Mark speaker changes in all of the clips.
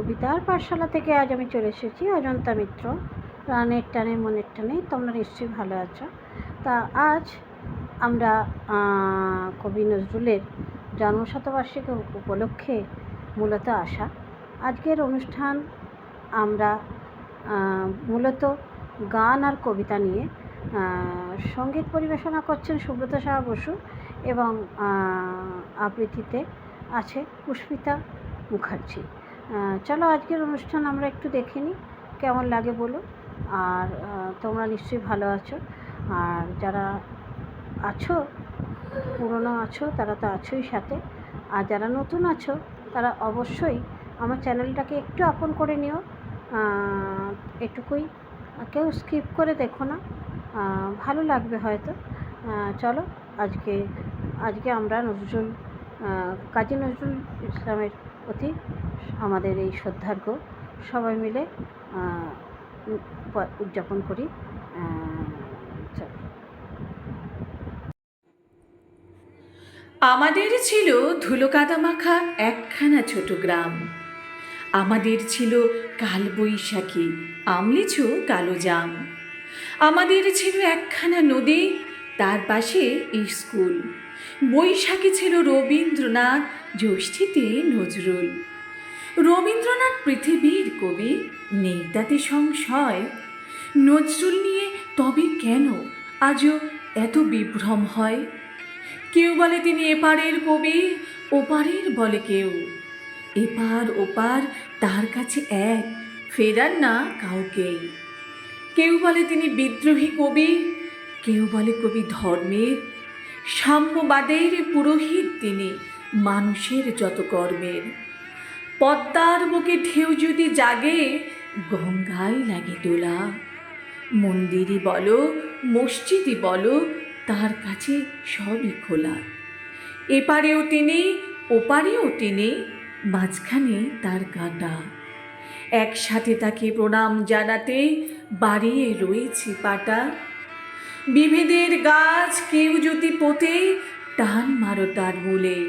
Speaker 1: কবিতার পাঠশালা থেকে আজ আমি চলে এসেছি, অজন্তা মিত্র। প্রাণের টানে, মনের টানে, তোমরা নিশ্চয়ই ভালো আছো। তা আজ আমরা কবি নজরুলের জন্মশতবার্ষিকী উপলক্ষে মূলত আসা। আজকের অনুষ্ঠান আমরা মূলত গান আর কবিতা নিয়ে সংগীত পরিবেশনা করছেন সুব্রত সাহা বসু এবং আবৃত্তিতে আছে পুষ্পিতা মুখার্জি। চলো আজকের অনুষ্ঠান আমরা একটু দেখে নিই, কেমন লাগে বলো। আর তোমরা নিশ্চয়ই ভালো আছো। আর যারা আছো, পুরনো আছো, তারা তো আছোই সাথে। আর যারা নতুন আছো, তারা অবশ্যই আমার চ্যানেলটাকে একটু আপন করে নিও। এটুকুই। কেউ স্কিপ করে দেখো না। ভালো লাগবে হয়তো। চলো আজকে আজকে আমরা নজরুল কাজী নজরুল ইসলামের প্রতি আমাদের এই শ্রদ্ধার্ঘ সবাই মিলে উদযাপন করি।
Speaker 2: আমাদের ছিল ধুলো কাদা মাখা একখানা ছোট গ্রাম। আমাদের ছিল কালবৈশাখী আমলিছু কালো জাম আমাদের ছিল একখানা নদী তার পাশে স্কুল। বৈশাখী ছিল রবীন্দ্রনাথ জ্যৈষ্ঠীতে নজরুল। রবীন্দ্রনাথ পৃথিবীর কবি, নেই তাতে সংশয়। নজরুল নিয়ে তবে কেন আজও এত বিভ্রম হয়? কেউ বলে তিনি এপারের কবি, ওপারের বলে কেউ। এপার ওপার তার কাছে এক, ফেরার না কাউকেই। কেউ বলে তিনি বিদ্রোহী কবি কেউ বলে কবি ধর্মের, সাম্যবাদের পুরোহিত তিনি মানুষের যত কর্মের। পদ্মার বুকে ঢেউ যদি জাগে, গঙ্গায় লাগে দোলা। মন্দিরই বলো মসজিদই বলো, তার কাছে সবই খোলা। এপারেও তিনি ওপারেও তিনি মাঝখানে তার কাঁটা। একসাথে তাকে প্রণাম জানাতে বাড়িয়ে রয়েছে পাটা। বিভেদের গাছ কেউ যদি পোতে, টান মারো তার মূলে।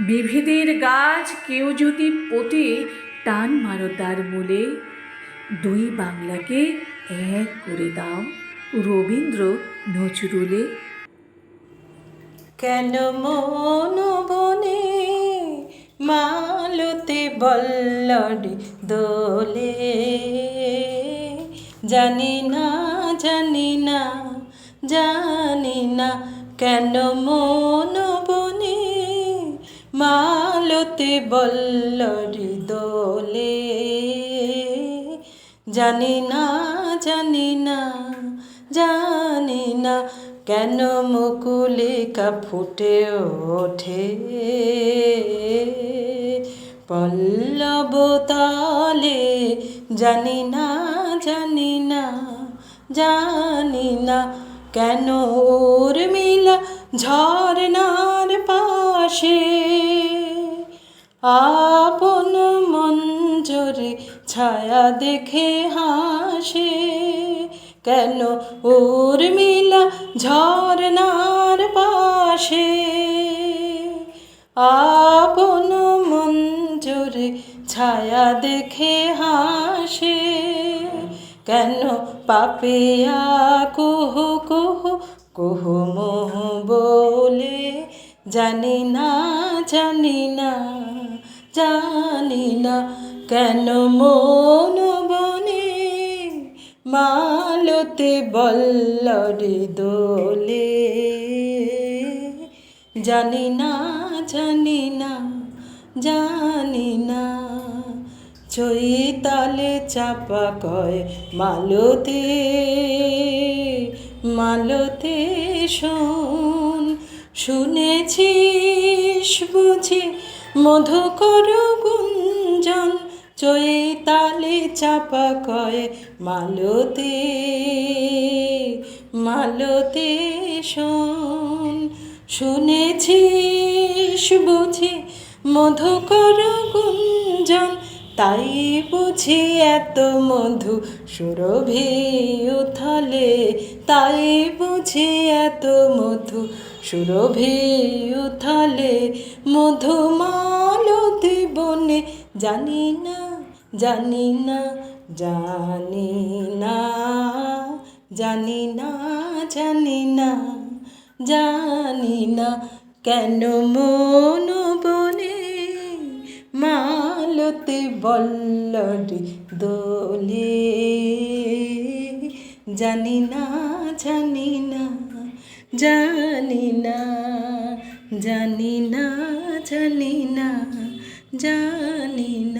Speaker 2: বিভেদের গাছ কেউ যদি পোতে, টান মারো তার মূলে। দুই বাংলাকে এক করে দাও, রবীন্দ্র নজরুলে।
Speaker 3: কেন মন বনে মালতে বল্লরি দোলে? জানি না জানি না। জানি না কেন মন বনে। মালতে বল্লরি দোলে জানি না জানি না জানি না কেন মুকুলিকা ফুটে ওঠে। পল্লব তালে জানি না জানি না জানি না কেন উর্মিলা ঝর্ণার পাশে? আপন মঞ্জরে ছায়া দেখে হাসে। কেন উর্মিলা ঝর্ণার পাশে? আপন মঞ্জরে ছায়া দেখে হাসে। কেন পাপিয়া কুহ কুহ কুহ মোহ বলে? জানি না জানি না জানি না কেন মন বনে মালতে বল্লরে দোলে? জানি না জানি না জানি না। চৈতালে চাপা কয় মালতে মালতে শোন। শুনেছিস বুঝি মধুকর গুঞ্জন, চৈতালে চাপা কয় মালতে মালতে শোন। শুনেছিস বুঝি মধুকর গুঞ্জন তাই বুঝি এত মধু সুরভি উথলে। তাই বুঝি এত মধু সুরভি উথলে। মধুমালতি বনে জানি না জানি না জানি না জানি না জানি না জানি না কেন মন বনে মালতে বল্লটি দোলে। জানি না জানি না জানি না জানি না জানি না জানি না